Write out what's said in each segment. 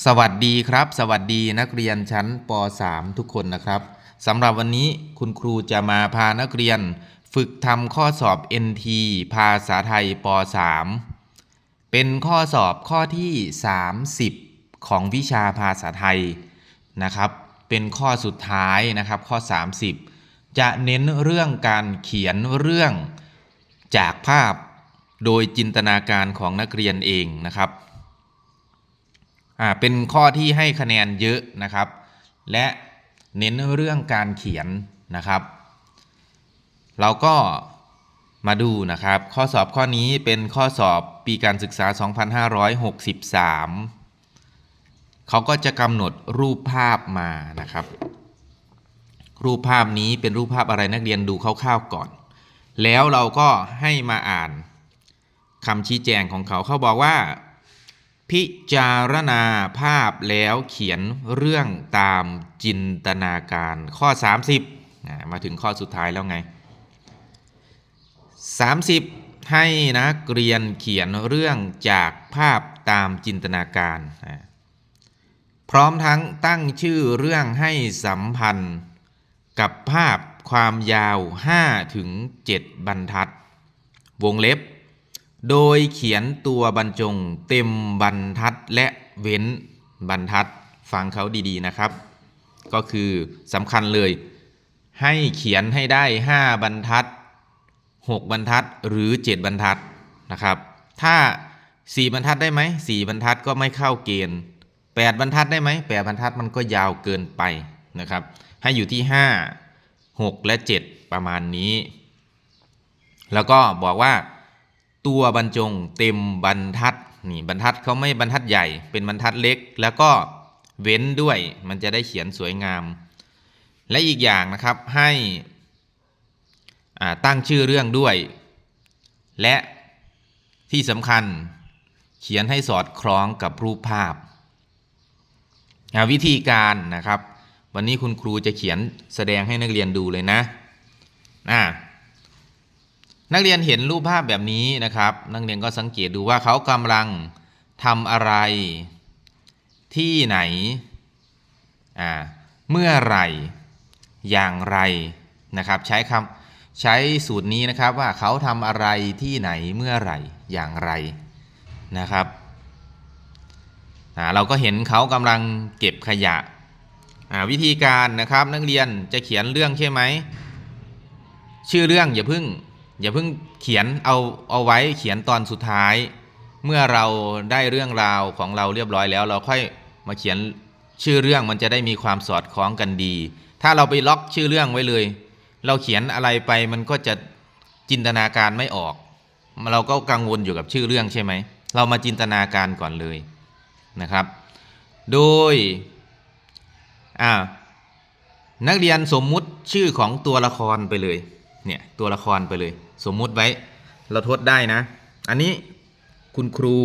สวัสดีครับ สวัสดีนักเรียนชั้นป .3 ทุกคนนะครับสำหรับวันนี้คุณครูจะมาพานักเรียน ฝึกทำข้อสอบ NT ภาษาไทยป .3 เป็นข้อสอบข้อที่ 30 ของวิชาภาษาไทยนะครับ เป็นข้อสุดท้ายนะครับข้อ 30 จะเน้นเรื่องการเขียนเรื่องจากภาพโดยจินตนาการของนักเรียนเองนะครับ อ่าเป็นข้อที่ให้คะแนนเยอะนะครับ และเน้นเรื่องการเขียนนะครับ เราก็มาดูนะครับ ข้อสอบข้อนี้เป็นข้อสอบปีการศึกษา 2563 เขาก็จะกำหนดรูปภาพมานะครับ รูปภาพนี้เป็นรูปภาพอะไรนักเรียนดูคร่าวๆก่อน แล้วเราก็ให้มาอ่านคำชี้แจงของเขาเขาบอกว่า พิจารณาภาพแล้วเขียนเรื่องตามจินตนาการข้อ 30อ่ามาถึงข้อสุดท้ายแล้วไง 30 ให้นักเรียนเขียนเรื่องจากภาพตามจินตนาการพร้อมทั้งตั้งชื่อเรื่องให้สัมพันธ์กับภาพความยาว5ถึง7บรรทัด วงเล็บ โดยเขียนตัวบรรจงเต็มบรรทัดและเว้นบรรทัดฟังเขาดีๆนะครับ ก็คือสำคัญเลย ให้เขียนให้ได้ 5 บรรทัด 6 บรรทัดหรือ 7 บรรทัดนะครับ ถ้า 4 บรรทัดได้ไหม4บรรทัดก็ไม่เข้าเกณฑ์ 8 บรรทัดได้ไหม8บรรทัดมันก็ยาวเกินไปนะครับ ให้อยู่ที่ 5 6 และ 7 ประมาณนี้ แล้วก็บอกว่า ตัวบรรจงเต็มบรรทัดนี่บรรทัดเขาไม่บรรทัดใหญ่เป็นบรรทัดเล็ก แล้วก็เว้นด้วยมันจะได้เขียนสวยงาม และอีกอย่างนะครับให้ตั้งชื่อเรื่องด้วย และที่สำคัญเขียนให้สอดคล้องกับรูปภาพาวิธีการนะครับ วันนี้คุณครูจะเขียนแสดงให้นักเรียนดูเลยนะอ่า นักเรียนเห็นรูปภาพแบบนี้นะครับ นักเรียนก็สังเกตดูว่าเขากำลังทำอะไร ที่ไหนอ่าเมื่อไหร่ อย่างไรนะครับ ใช้คำใช้สูตรนี้นะครับว่าเขาทำอะไรที่ไหนเมื่อไหร่อย่างไรนะครับเราก็เห็นเขากำลังเก็บขยะวิธีการนะครับนักเรียนจะเขียนเรื่องใช่ไหมชื่อเรื่องอย่าเพิ่ง อย่าเพิ่งเขียนเอาเอาไว้เขียนตอนสุดท้าย เมื่อเราได้เรื่องราวของเราเรียบร้อยแล้ว เราค่อยมาเขียนชื่อเรื่องมันจะได้มีความสอดคล้องกันดี ถ้าเราไปล็อกชื่อเรื่องไว้เลย เราเขียนอะไรไปมันก็จะจินตนาการไม่ออก เราก็กังวลอยู่กับชื่อเรื่องใช่ไหม เรามาจินตนาการก่อนเลยนะครับ โดยนักเรียนสมมุติชื่อของตัวละครไปเลย เนี่ยตัวละครไปเลย สมมุติไว้เราทดได้นะ อันนี้คุณครู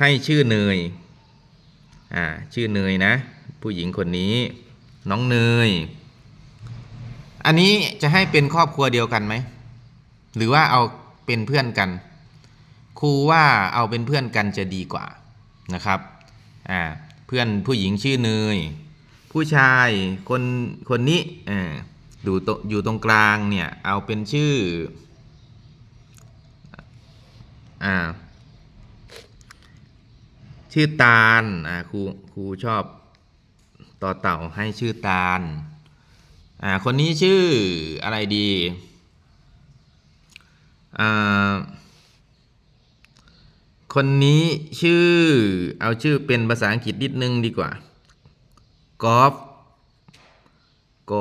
ให้ชื่อเนยอ่าชื่อเนยนะ ผู้หญิงคนนี้น้องเนย อันนี้จะให้เป็นครอบครัวเดียวกันไหม หรือว่าเอาเป็นเพื่อนกัน ครูว่าเอาเป็นเพื่อนกันจะดีกว่านะครับอ่าเพื่อนผู้หญิงชื่อเนย ผู้ชายคนคนนี้อ่า ดูตอยู่ตรงกลางเนี่ยเอาเป็นชื่ออ่าชื่อตาลอ่าครูครูชอบต่อเต่าให้ชื่อตาลอ่าคนนี้ชื่ออะไรดีอ่าคนนี้ชื่อเอาชื่อเป็นภาษาอังกฤษนิดนึงดีกว่ากอล์ฟ ก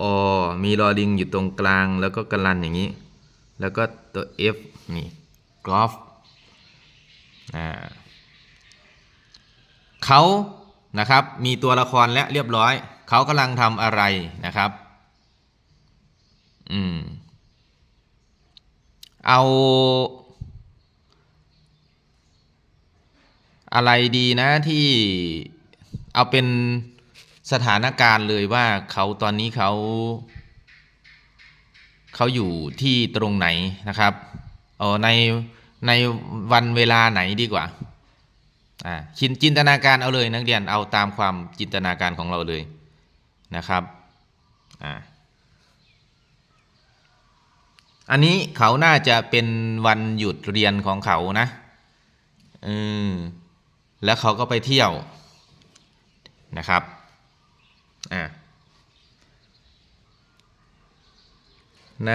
ออมีรอลิงอยู่ตรงกลางแล้วก็กลันอย่างนี้ แล้วก็ตัว F นี่กอล์ฟอ่าเขานะครับมีตัวละครและเรียบร้อย เขากำลังทำอะไรนะครับอืมเอา อะไรดีนะที่เอาเป็น สถานการณ์เลยว่าเขาตอนนี้เขาเขาอยู่ที่ตรงไหนนะครับเออในในวันเวลาไหนดีกว่าอ่าจินจินตนาการเอาเลยนักเรียนเอาตามความจินตนาการของเราเลยนะครับอ่าอันนี้เขาน่าจะเป็นวันหยุดเรียนของเขานะเออแล้วเขาก็ไปเที่ยวนะครับ อ่าใน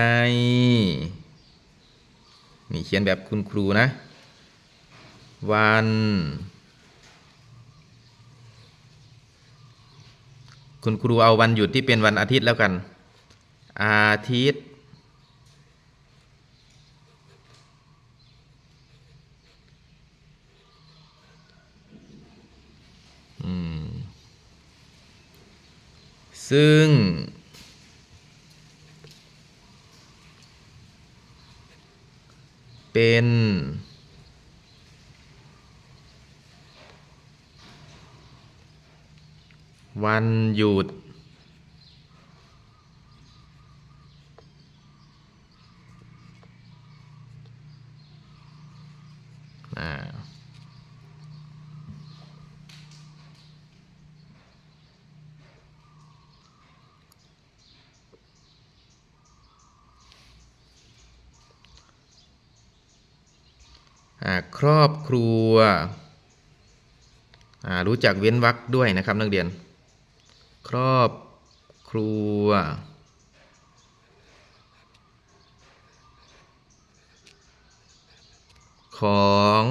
นี่เขียนแบบคุณครูนะ วัน คุณครูเอาวันหยุดที่เป็นวันอาทิตย์แล้วกัน อาทิตย์ ซึ่ง เป็น วันหยุด อ่า ครอบครัว รู้จักเว้นวรรคด้วยนะครับนักเรียน ครอบครัว ของ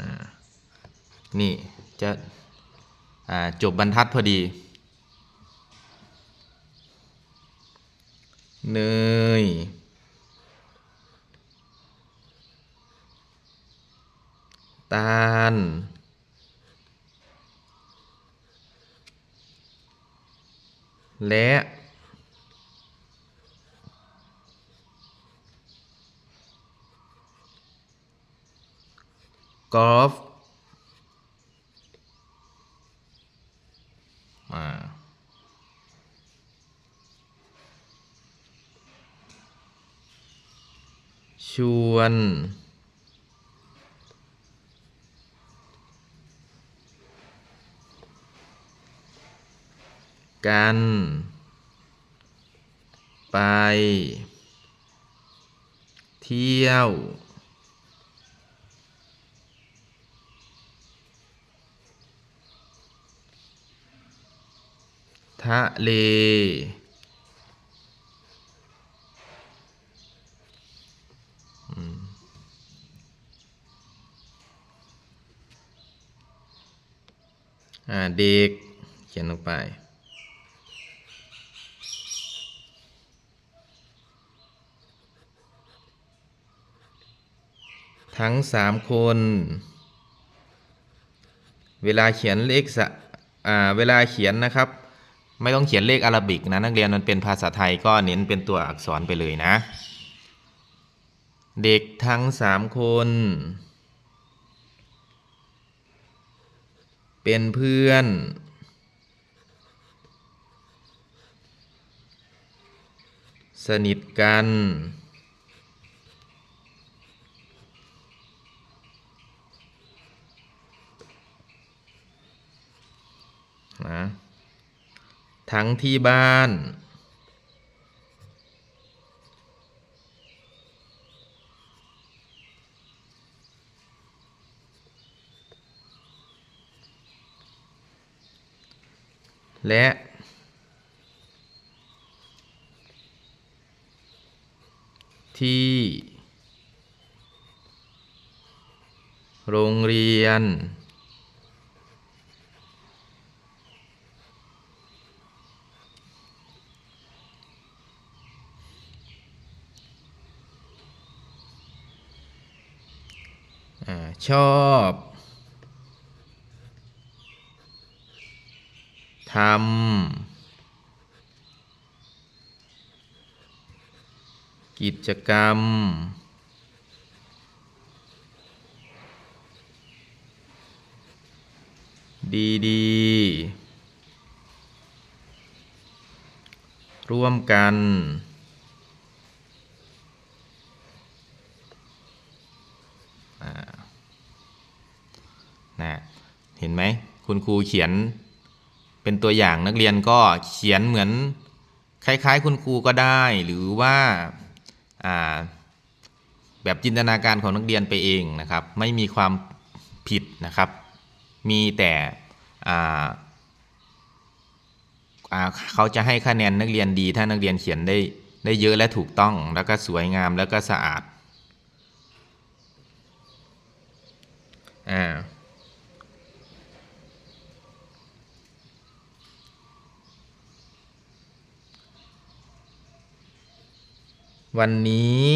อนี่จะจบบรรทัดพอดีเนย ตาล และ กอล์ฟอ่าชวน กัน ไป เที่ยว ทะเลอ่าเด็ก เขียนลงไป ทั้งสามคน เวลาเขียนเลขสเวลาเขียนนะครับ ไม่ต้องเขียนเลขอาราบิกนะนักเรียนมันเป็นภาษาไทยก็เน้นเป็นตัวอักษรไปเลยนะ เด็กทั้งสามคน เป็นเพื่อน สนิทกัน นะทั้งที่บ้าน และที่ โรงเรียน ชอบทำกิจกรรม ดีๆ ร่วมกัน อ่า นะเห็นไหมคุณครูเขียนเป็นตัวอย่างนักเรียนก็เขียนเหมือนคล้ายๆ คุณครูก็ได้หรือว่าาแบบจินตนาการของนักเรียนไปเองนะครับ ไม่มีความผิดนะครับ มีแต่เขาจะให้คะแนนนักเรียนดี ถ้านักเรียนเขียนได้ได้เยอะและถูกต้องแล้วก็สวยงามแล้วก็สะอาดอ่า วันนี้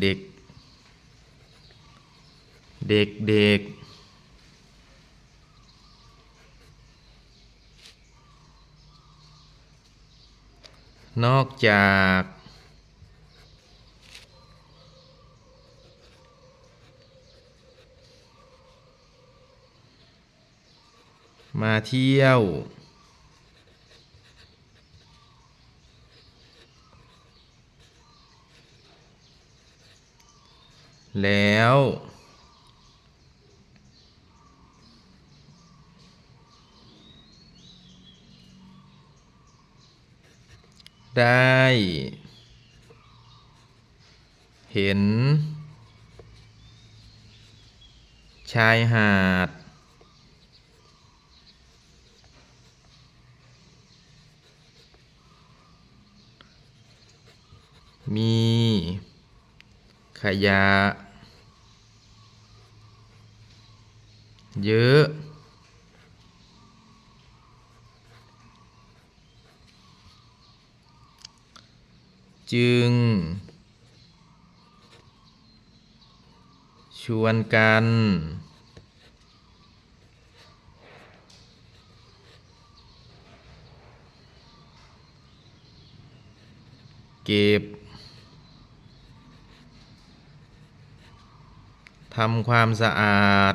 เด็ก เด็กเด็กนอกจาก มาเที่ยว แล้ว ได้ เห็น ชายหาด มี ขยะ เยอะ จึง ชวนกัน เก็บ ทำความสะอาด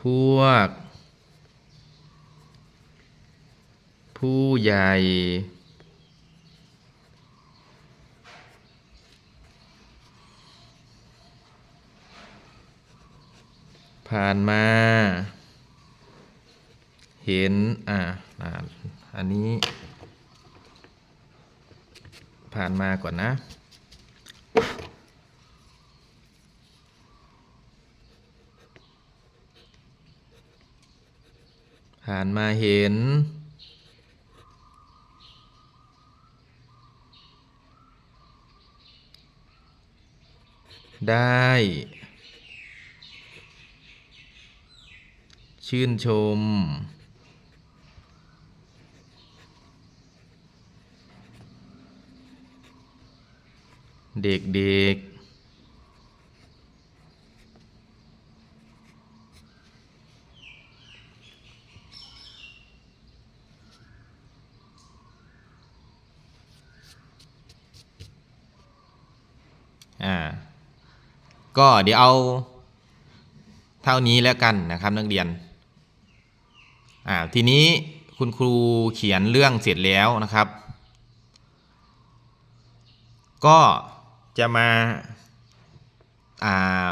พวก ผู้ใหญ่ ผ่านมา เห็น อ่าอันนี้ ผ่านมาก่อนนะผ่านมาเห็น ได้ ชื่นชม เด็กๆอ่าก็เดี๋ยวเอาเท่านี้แล้วกันนะครับนักเรียน อ่าทีนี้คุณครูเขียนเรื่องเสร็จแล้วนะครับ ก็จะมาอ่า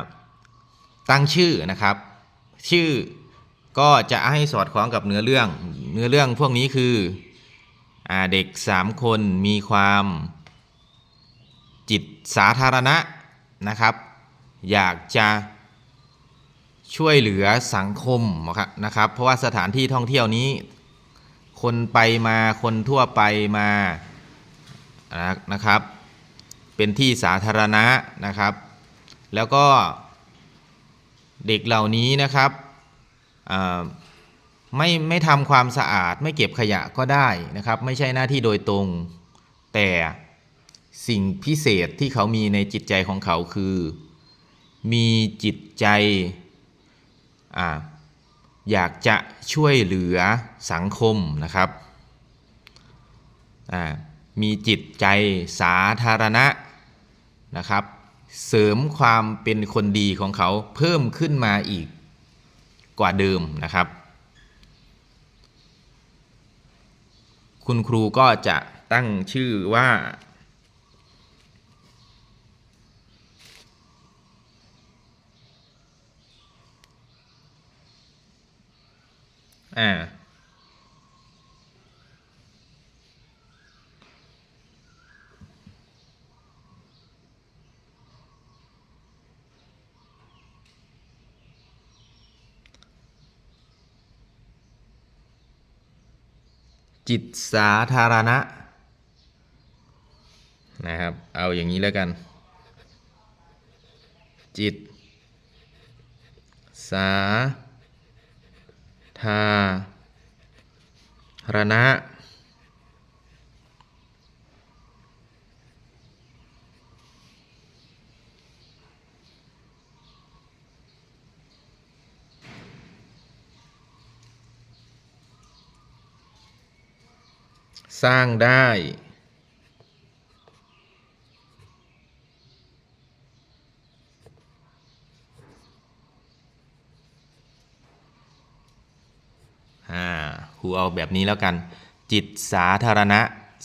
ตั้งชื่อนะครับ ชื่อก็จะให้สอดคล้องกับเนื้อเรื่อง เนื้อเรื่องพวกนี้คืออเด็กสามคนมีความจิตสาธารณะนะครับ อยากจะ ช่วยเหลือสังคมนะครับ เพราะว่าสถานที่ท่องเที่ยวนี้ คนไปมาคนทั่วไปมานะครับ เป็นที่สาธารณะนะครับ แล้วก็เด็กเหล่านี้นะครับไม่ไม่ทำความสะอาดไม่เก็บขยะก็ได้นะครับ ไม่ใช่หน้าที่โดยตรง แต่สิ่งพิเศษที่เขามีในจิตใจของเขาคือ มีจิตใจ อยากจะช่วยเหลือสังคมนะครับมีจิตใจสาธารณะนะครับ เสริมความเป็นคนดีของเขาเพิ่มขึ้นมาอีกกว่าเดิมนะครับ คุณครูก็จะตั้งชื่อว่า อ่าจิตสาธารณะ นะครับ เอาอย่างนี้แล้วกัน จิต สา ธารณะ สร้างได้ อ่า ครูเอาแบบนี้แล้วกัน จิตสาธารณะ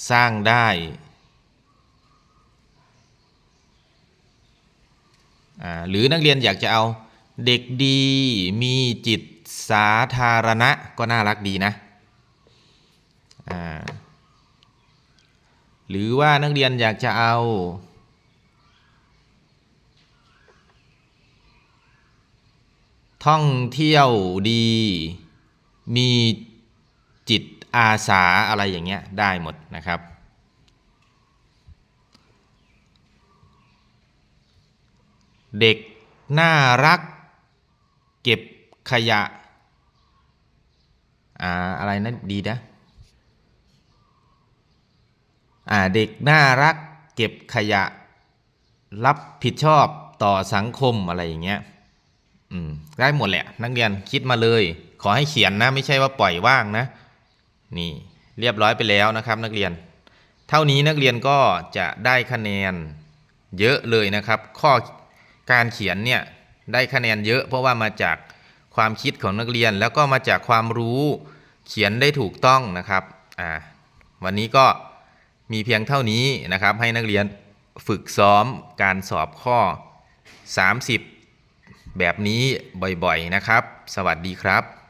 สร้างได้ หรือนักเรียนอยากจะเอาเด็กดีมีจิตสาธารณะก็น่ารักดีนะ หรือว่านักเรียนอยากจะเอาท่องเที่ยวดี มี จิตอาสาอะไรอย่างเงี้ยได้หมดนะครับ เด็กน่ารัก เก็บขยะอ่าอะไรนะดีนะอ่าเด็กน่ารัก เก็บขยะ รับผิดชอบต่อสังคมอะไรอย่างเงี้ยอืมได้หมดแหละ นักเรียนคิดมาเลย ขอให้เขียนนะ ไม่ใช่ว่าปล่อยว่างนะ นี่เรียบร้อยไปแล้วนะครับนักเรียน เท่านี้นักเรียนก็จะได้คะแนนเยอะเลยนะครับ ข้อการเขียนเนี่ยได้คะแนนเยอะ เพราะว่ามาจากความคิดของนักเรียน แล้วก็มาจากความรู้เขียนได้ถูกต้องนะครับอ่าวันนี้ก็มีเพียงเท่านี้นะครับ ให้นักเรียนฝึกซ้อมการสอบข้อ 30 แบบนี้บ่อยๆนะครับ สวัสดีครับ